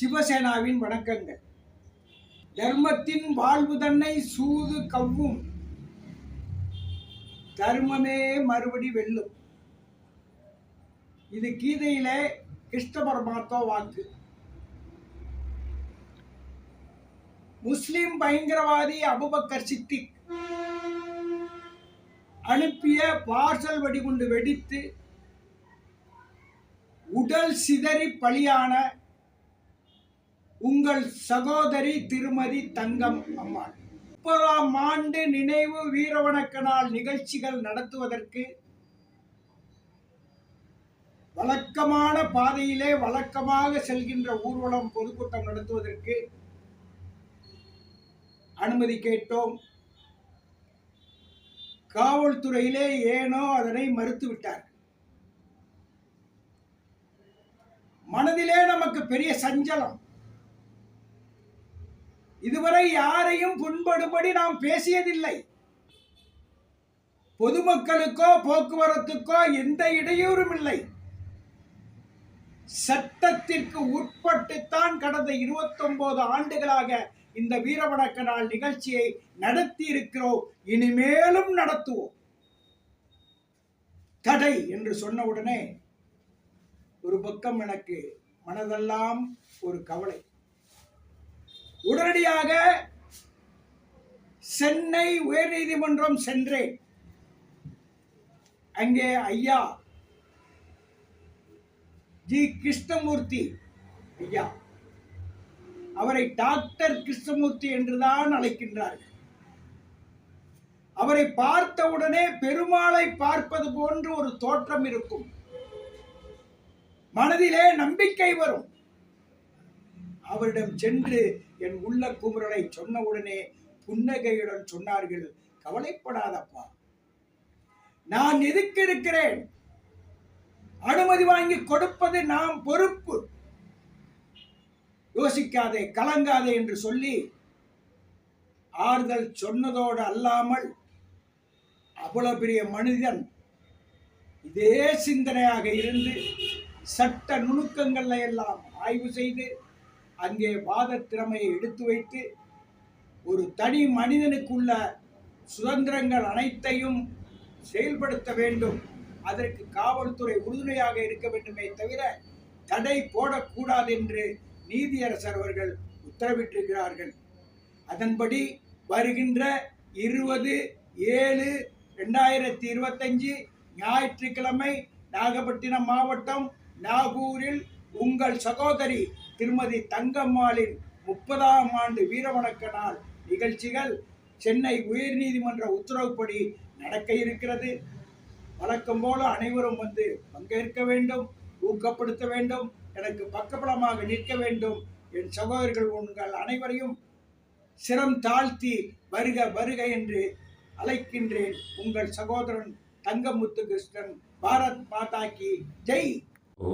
சிவசேனாவின் வணக்கங்கள். தர்மத்தின் வாழ்வு தன்னை சூது கவ்வும். தர்மமே மறுபடி வெல்லும். இது கீதையிலே கிருஷ்ண பரமாத்மா வாக்கு. முஸ்லிம் பயங்கரவாதி அபுபக்கர் சித்திக் அனுப்பிய பார்சல் வெடிகுண்டு வெடித்து உடல் சிதறி பலியான உங்கள் சகோதரி திருமதி தங்கம் அம்மாள். முப்பதாம் ஆண்டு நினைவு வீரவணக்க நாள் நிகழ்ச்சிகள் நடத்துவதற்கு வழக்கமான பாதையிலே வழக்கமாக செல்கின்ற ஊர்வலம் பொதுக்கூட்டம் நடத்துவதற்கு அனுமதி கேட்டோம். காவல்துறையிலே ஏனோ அதனை மறுத்துவிட்டார். மனதிலே நமக்கு பெரிய சஞ்சலம். இதுவரை யாரையும் புண்படும்படி நாம் பேசியதில்லை. பொதுமக்களுக்கோ போக்குவரத்துக்கோ எந்த இடையூறும் இல்லை. சட்டத்திற்கு உட்பட்டுத்தான் கடந்த 29 ஆண்டுகளாக இந்த வீரவணக்க நாள் நிகழ்ச்சியை நடத்தி இருக்கிறோம் இனிமேலும் நடத்துவோம். தடை என்று சொன்ன உடனே ஒரு பக்கம் எனக்கு மனதெல்லாம் ஒரு கவலை. உடனடியாக சென்னை உயர்நீதிமன்றம் சென்றேன். அங்கே ஐயா ஜி. கிருஷ்ணமூர்த்தி ஐயா. அவரை டாக்டர் கிருஷ்ணமூர்த்தி என்றுதான் அழைக்கின்றார்கள். அவரை பார்த்தவுடனே பெருமாளை பார்ப்பது போன்று ஒரு தோற்றம் இருக்கும். மனதிலே நம்பிக்கை வரும். அவரிடம் சென்று என் உள்ள குமுறலை சொன்னவுடனே புன்னகையுடன் சொன்னார்கள் கவலைப்படாதப்பா. நான் எதுக்கு இருக்கிறேன்? அனுமதி வாங்கி கொடுப்பது நாம் பொறுப்பு. யோசிக்காதே கலங்காதே என்று சொல்லி ஆறுதல் சொன்னதோடு அல்லாமல் அவ்வளவு பெரிய மனிதன் இதே சிந்தனையாக இருந்து சட்ட நுணுக்கங்களை எல்லாம் ஆய்வு செய்து அங்கே வாத திறமையை எடுத்து வைத்து ஒரு தனி மனிதனுக்குள்ள சுதந்திரங்கள் அனைத்தையும் செயல்படுத்த வேண்டும். அதற்கு காவல்துறை உறுதுணையாக இருக்க வேண்டுமே தவிர தடை போடக்கூடாது என்று நீதியரசர் அவர்கள் உத்தரவிட்டிருக்கிறார்கள். அதன்படி வருகின்ற இருபது ஏழு ரெண்டாயிரத்தி இருபத்தஞ்சு ஞாயிற்றுக்கிழமை நாகப்பட்டினம் மாவட்டம் நாகூரில் உங்கள் சகோதரி திருமதி தங்கம்மாளின் முப்பதாம் ஆண்டு வீரவணக்க நாள் நிகழ்ச்சிகள் சென்னை உயர்நீதிமன்ற உத்தரவுப்படி நடக்க இருக்கிறது. வழக்கம் போல அனைவரும் வந்து பங்கேற்க வேண்டும் ஊக்கப்படுத்த வேண்டும் எனக்கு பக்கபலமாக நிற்க வேண்டும். என் சகோதரர்கள் உங்கள் அனைவரையும் சிரம் தாழ்த்தி வருக வருக என்று அழைக்கின்றேன். உங்கள் சகோதரன் தங்கமுத்து கிருஷ்ணன் பாரத் மாதா கி ஜெய். ஓ